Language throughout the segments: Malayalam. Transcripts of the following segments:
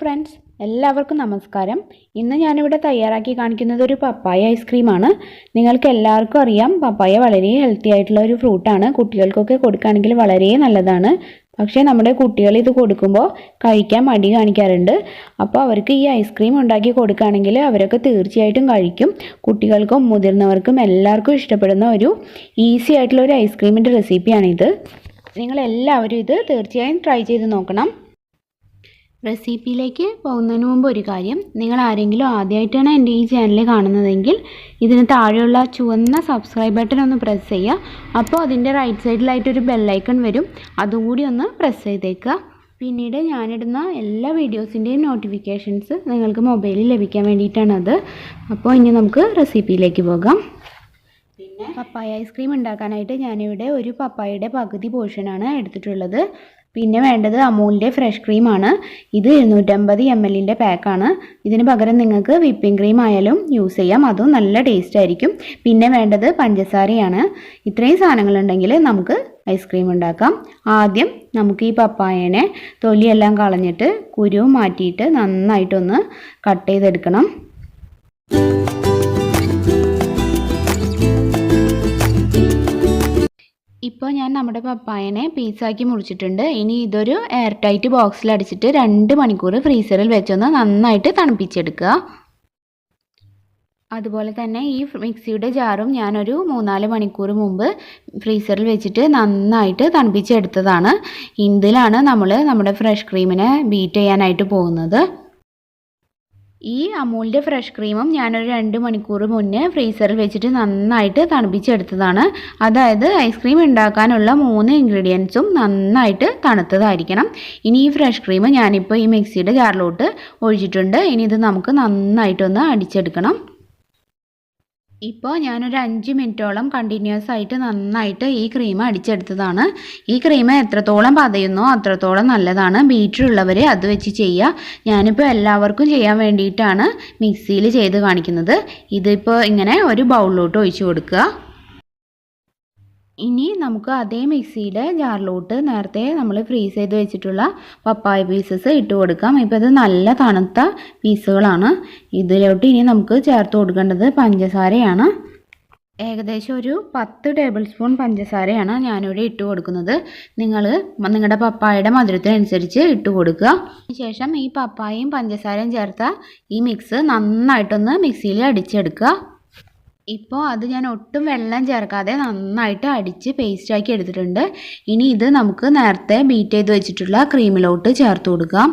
ഫ്രണ്ട്സ് എല്ലാവർക്കും നമസ്കാരം. ഇന്ന് ഞാനിവിടെ തയ്യാറാക്കി കാണിക്കുന്നത് ഒരു പപ്പായ ഐസ്ക്രീമാണ് നിങ്ങൾക്ക് എല്ലാവർക്കും അറിയാം പപ്പായ വളരെ ഹെൽത്തി ആയിട്ടുള്ള ഒരു ഫ്രൂട്ടാണ് കുട്ടികൾക്കൊക്കെ കൊടുക്കുകയാണെങ്കിൽ വളരെ നല്ലതാണ്. പക്ഷേ നമ്മുടെ കുട്ടികൾ ഇത് കൊടുക്കുമ്പോൾ കഴിക്കാൻ മടി കാണിക്കാറുണ്ട്. അപ്പോൾ അവർക്ക് ഈ ഐസ്ക്രീം ഉണ്ടാക്കി കൊടുക്കുകയാണെങ്കിൽ അവരൊക്കെ തീർച്ചയായിട്ടും കഴിക്കും. കുട്ടികൾക്കും മുതിർന്നവർക്കും എല്ലാവർക്കും ഇഷ്ടപ്പെടുന്ന ഒരു ഈസി ആയിട്ടുള്ള ഒരു ഐസ്ക്രീമിന്റെ റെസിപ്പിയാണിത് നിങ്ങളെല്ലാവരും ഇത് തീർച്ചയായും ട്രൈ ചെയ്ത് നോക്കണം. റെസിപ്പിയിലേക്ക് പോകുന്നതിന് മുമ്പ് ഒരു കാര്യം. നിങ്ങൾ ആരെങ്കിലും ആദ്യമായിട്ടാണ് എന്റെ ഈ ചാനൽ കാണുന്നതെങ്കിൽ ഇതിന് താഴെയുള്ള ചുവന്ന സബ്സ്ക്രൈബ് ബട്ടൺ ഒന്ന് പ്രസ് ചെയ്യുക. അപ്പോൾ അതിന്റെ റൈറ്റ് സൈഡിലായിട്ടൊരു ബെല്ലൈക്കൺ വരും. അതുകൂടി ഒന്ന് പ്രസ് ചെയ്തേക്കുക. പിന്നീട് ഞാനിടുന്ന എല്ലാ വീഡിയോസിന്റെയും നോട്ടിഫിക്കേഷൻസ് നിങ്ങൾക്ക് മൊബൈലിൽ ലഭിക്കാൻ വേണ്ടിയിട്ടാണത് അപ്പോൾ ഇനി നമുക്ക് റെസിപ്പിയിലേക്ക് പോകാം. പിന്നെ പപ്പായ ഐസ്ക്രീം ഉണ്ടാക്കാനായിട്ട് ഞാനിവിടെ ഒരു പപ്പായയുടെ പകുതി പോർഷനാണ് എടുത്തിട്ടുള്ളത്. പിന്നെ വേണ്ടത് അമൂലിന്റെ ഫ്രഷ് ക്രീമാണ് ഇത് ഇരുന്നൂറ്റമ്പത് എം എല്ലിന്റെ പാക്കാണ് ഇതിന് പകരം നിങ്ങൾക്ക് വിപ്പിംഗ് ക്രീം ആയാലും യൂസ് ചെയ്യാം. അതും നല്ല ടേസ്റ്റ് ആയിരിക്കും. പിന്നെ വേണ്ടത് പഞ്ചസാരയാണ്. ഇത്രയും സാധനങ്ങളുണ്ടെങ്കിൽ നമുക്ക് ഐസ്ക്രീം ഉണ്ടാക്കാം. ആദ്യം നമുക്ക് ഈ പപ്പായനെ തൊലിയെല്ലാം കളഞ്ഞിട്ട് കുരു മാറ്റിയിട്ട് നന്നായിട്ടൊന്ന് കട്ട് ചെയ്തെടുക്കണം. ഇപ്പോൾ ഞാൻ നമ്മുടെ പപ്പായനെ പീസാക്കി മുറിച്ചിട്ടുണ്ട്. ഇനി ഇതൊരു എയർ ടൈറ്റ് ബോക്സിൽ അടിച്ചിട്ട് രണ്ട് മണിക്കൂർ ഫ്രീസറിൽ വെച്ചൊന്ന് നന്നായിട്ട് തണുപ്പിച്ചെടുക്കുക. അതുപോലെ തന്നെ ഈ മിക്സിയുടെ ജാറും ഞാനൊരു മൂന്നാൽ മണിക്കൂർ മുമ്പ് ഫ്രീസറിൽ വെച്ചിട്ട് നന്നായിട്ട് തണുപ്പിച്ചെടുത്തതാണ്. ഇതിലാണ് നമ്മൾ നമ്മുടെ ഫ്രഷ് ക്രീമിനെ ബീറ്റ് ചെയ്യാനായിട്ട് പോകുന്നത്. ഈ അമൂലിന്റെ ഫ്രഷ് ക്രീമും ഞാനൊരു രണ്ട് മണിക്കൂർ മുന്നേ ഫ്രീസറിൽ വെച്ചിട്ട് നന്നായിട്ട് തണുപ്പിച്ചെടുത്തതാണ്. അതായത് ഐസ്ക്രീം ഉണ്ടാക്കാനുള്ള മൂന്ന് ഇൻഗ്രീഡിയൻസും നന്നായിട്ട് തണുത്തതായിരിക്കണം. ഇനി ഈ ഫ്രഷ് ക്രീം ഞാനിപ്പോൾ ഈ മിക്സിയുടെ ജാറിലോട്ട് ഒഴിച്ചിട്ടുണ്ട്. ഇനി ഇത് നമുക്ക് നന്നായിട്ടൊന്ന് അടിച്ചെടുക്കണം. ഇപ്പോൾ ഞാനൊരു അഞ്ച് മിനിറ്റോളം കണ്ടിന്യൂസ് ആയിട്ട് നന്നായിട്ട് ഈ ക്രീം അടിച്ചെടുത്തതാണ്. ഈ ക്രീം എത്രത്തോളം പതയുന്നോ അത്രത്തോളം നല്ലതാണ്. ബീറ്റർ ഉള്ളവർ അത് വെച്ച് ചെയ്യുക ഞാനിപ്പോൾ എല്ലാവർക്കും ചെയ്യാൻ വേണ്ടിയിട്ടാണ് മിക്സിയിൽ ചെയ്ത് കാണിക്കുന്നത്. ഇതിപ്പോൾ ഇങ്ങനെ ഒരു ബൗളിലോട്ട് ഒഴിച്ചു കൊടുക്കുക. ഇനി നമുക്ക് അതേ മിക്സിയുടെ ജാറിലോട്ട് നേരത്തെ നമ്മൾ ഫ്രീസ് ചെയ്ത് വെച്ചിട്ടുള്ള പപ്പായ പീസസ് ഇട്ട് കൊടുക്കാം. ഇപ്പോൾ ഇത് നല്ല തണുത്ത പീസുകളാണ്. ഇതിലോട്ട് ഇനി നമുക്ക് ചേർത്ത് കൊടുക്കേണ്ടത് പഞ്ചസാരയാണ്. ഏകദേശം ഒരു പത്ത് ടേബിൾ സ്പൂൺ പഞ്ചസാരയാണ് ഞാനിവിടെ ഇട്ട് കൊടുക്കുന്നത്. നിങ്ങൾ നിങ്ങളുടെ പപ്പായയുടെ മധുരത്തിനനുസരിച്ച് ഇട്ട് കൊടുക്കുക. ശേഷം ഈ പപ്പായയും പഞ്ചസാരയും ചേർത്ത ഈ മിക്സ് നന്നായിട്ടൊന്ന് മിക്സിയിൽ അടിച്ചെടുക്കുക. ഇപ്പോൾ അത് ഞാൻ ഒട്ടും വെള്ളം ചേർക്കാതെ നന്നായിട്ട് അടിച്ച് പേസ്റ്റ് ആക്കി എടുത്തിട്ടുണ്ട്. ഇനി ഇത് നമുക്ക് നേരത്തെ ബീറ്റ് ചെയ്ത് വെച്ചിട്ടുള്ള ക്രീമിലോട്ട് ചേർത്ത് കൊടുക്കാം.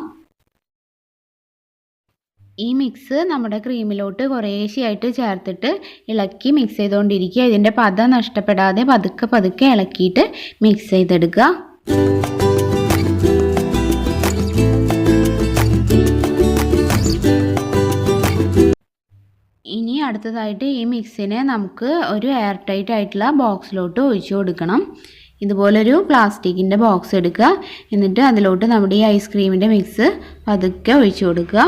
ഈ മിക്സ് നമ്മുടെ ക്രീമിലോട്ട് കുറേശ്ശെയായിട്ട് ചേർത്തിട്ട് ഇളക്കി മിക്സ് ചെയ്തുകൊണ്ടിരിക്കുക ഇതിന്റെ പത നഷ്ടപ്പെടാതെ പതുക്കെ പതുക്കെ ഇളക്കിയിട്ട് മിക്സ് ചെയ്തെടുക്കുക. അടുത്തതായിട്ട് ഈ മിക്സിനെ നമുക്ക് ഒരു എയർ ടൈറ്റ് ആയിട്ടുള്ള ബോക്സിലോട്ട് ഒഴിച്ചു കൊടുക്കണം. ഇതുപോലൊരു പ്ലാസ്റ്റിക്കിന്റെ ബോക്സ് എടുക്കുക. എന്നിട്ട് അതിലോട്ട് നമ്മുടെ ഈ ഐസ്ക്രീമിന്റെ മിക്സ് പതുക്കെ ഒഴിച്ചു കൊടുക്കുക.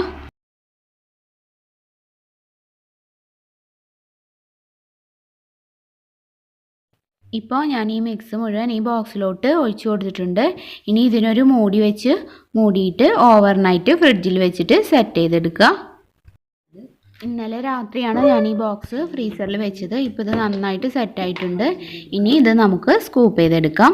ഇപ്പോൾ ഞാൻ ഈ മിക്സ് മുഴുവൻ ഈ ബോക്സിലോട്ട് ഒഴിച്ചു കൊടുത്തിട്ടുണ്ട്. ഇനി ഇതിനൊരു മൂടി വെച്ച് മൂടിയിട്ട് ഓവർനൈറ്റ് ഫ്രിഡ്ജിൽ വെച്ചിട്ട് സെറ്റ് ചെയ്തെടുക്കുക. ഇന്നലെ രാത്രിയാണ് ഞാൻ ഈ ബോക്സ് ഫ്രീസറിൽ വെച്ചത്. ഇപ്പോൾ ഇത് നന്നായിട്ട് സെറ്റായിട്ടുണ്ട് ഇനി ഇത് നമുക്ക് സ്കൂപ്പ് ചെയ്തെടുക്കാം.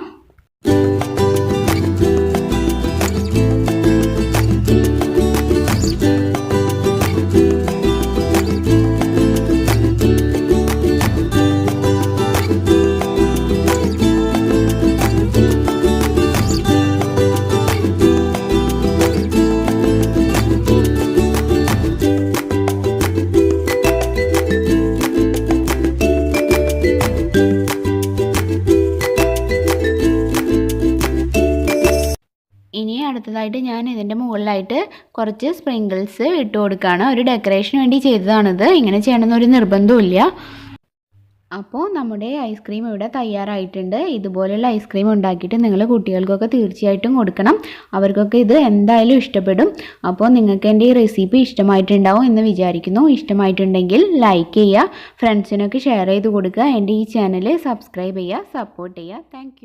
അടുത്തതായിട്ട് ഞാൻ ഇതിന്റെ മുകളിലായിട്ട് കുറച്ച് സ്പ്രിങ്കിൾസ് ഇട്ട് കൊടുക്കുകയാണ് ഒരു ഡെക്കറേഷന് വേണ്ടി ചെയ്തതാണിത്. ഇങ്ങനെ ചെയ്യണമെന്ന് ഒരു നിർബന്ധമില്ല അപ്പോൾ നമ്മുടെ ഐസ്ക്രീം ഇവിടെ തയ്യാറായിട്ടുണ്ട്. ഇതുപോലെയുള്ള ഐസ്ക്രീം ഉണ്ടാക്കിയിട്ട് നിങ്ങൾ കുട്ടികൾക്കൊക്കെ തീർച്ചയായിട്ടും കൊടുക്കണം. അവർക്കൊക്കെ ഇത് എന്തായാലും ഇഷ്ടപ്പെടും. അപ്പോൾ നിങ്ങൾക്ക് എന്റെ ഈ റെസിപ്പി ഇഷ്ടമായിട്ടുണ്ടാവും എന്ന് വിചാരിക്കുന്നു. ഇഷ്ടമായിട്ടുണ്ടെങ്കിൽ ലൈക്ക് ചെയ്യുക ഫ്രണ്ട്സിനൊക്കെ ഷെയർ ചെയ്ത് കൊടുക്കുക എന്റെ ഈ ചാനൽ സബ്സ്ക്രൈബ് ചെയ്യുക സപ്പോർട്ട് ചെയ്യുക. താങ്ക്